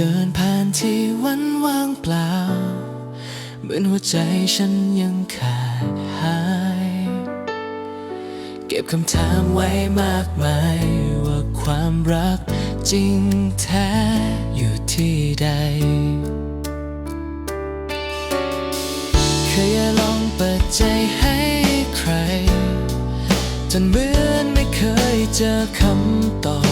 เดินผ่านที่วันว่างเปล่า เหมือนหัวใจฉันยังขาดหาย เก็บคำถามไว้มากมาย ว่าความรักจริงแท้อยู่ที่ใด เคยลองเปิดใจให้ใคร จนเหมือนไม่เคยเจอคำตอบ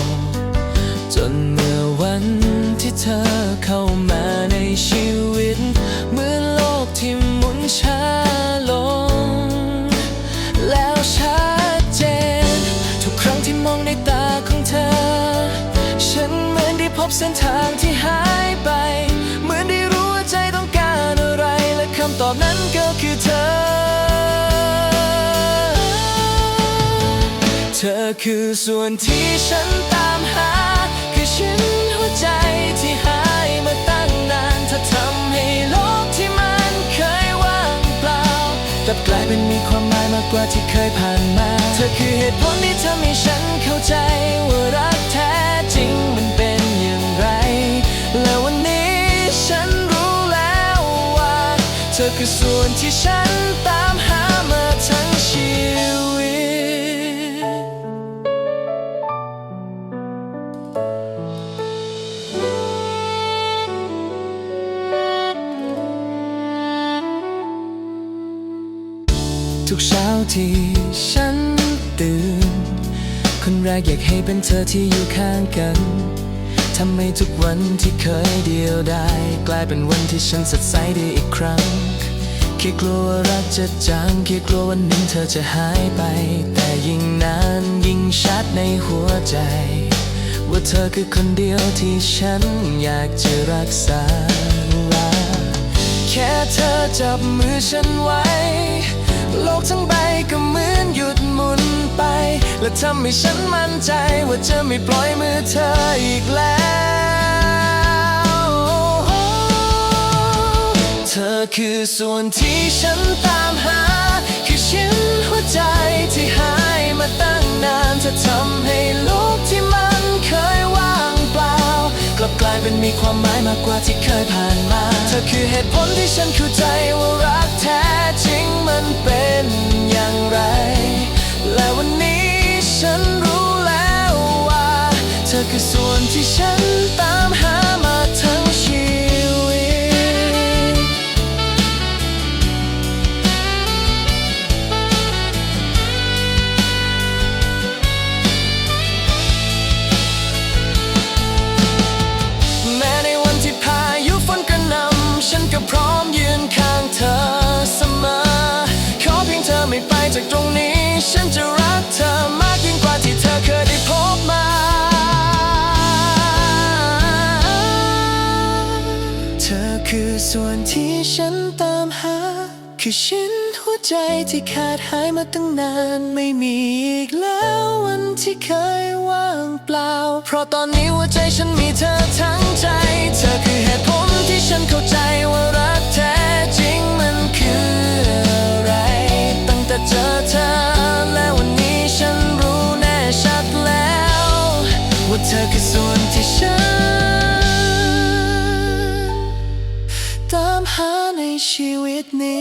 บเส้นทางที่หายไป เหมือนได้รู้ว่าใจต้องการอะไร และคำตอบนั้นก็คือเธอ เธอคือส่วนที่ฉันตามหา คือฉันหัวใจที่หายมาตั้งนานเธอทำให้โลกที่มันเคยว่างเปล่ากลับกลายเป็นมีความหมายมากกว่าที่เคยผ่านมา เธอคือเหตุผลที่ทำให้ฉันเข้าใจว่ารักแท้จริงมันเป็น อคือส่วนที่ฉันตามหามาทั้งชีวิต ทุกเช้าที่ฉันตื่น คนแรกอยากให้เป็นเธอที่อยู่ข้างกันทำให้ทุกวันที่เคยเดียวดายกลายเป็นวันที่ฉันสดใสได้อีกครั้ง แค่กลัวว่ารักจะจางแค่กลัววันหนึ่งเธอจะหายไป แต่ยิ่งนานยิ่งชัดในหัวใจ ว่าเธอคือคนเดียวที่ฉันอยากจะรักษาแค่เธอจับมือฉันไว้ โลกทั้งใบก็เหมือนหยุดหมุนไป และทำให้ฉันมั่นใจว่าจะไม่ปล่อยมือเธออีกแล้ว ธอคือส่วนที่ฉันตามหา คือชิ้นหัวใจที่หายมาตั้งนานเธอทำให้โลกที่มันเคยว่างเปล่า กลับกลายเป็นมีความหมายมากกว่าที่เคยผ่านมา เธอคือเหตุผลที่ฉันเข้าใจว่ารักแท้จริงมันเป็นอย่างไร และวันนี้ฉันรู้แล้วว่า เธอคือส่วนที่ฉันตามหา ฉันก็พร้อมยืนข้างเธอเสมอ ขอเพียงเธอไม่ไปจากตรงนี้ ฉันจะรักเธอมากยิ่งกว่าที่เธอเคยได้พบมา เธอคือส่วนที่ฉันตามหา คือชิ้นหัวใจที่ขาดหายมาตั้งนาน ไม่มีอีกแล้ววันที่เคยว่างเปล่า เพราะตอนนี้หัวใจฉันมีเธอทั้งใจ เธอคือเหตุผลที่ฉัน Honey, she with me.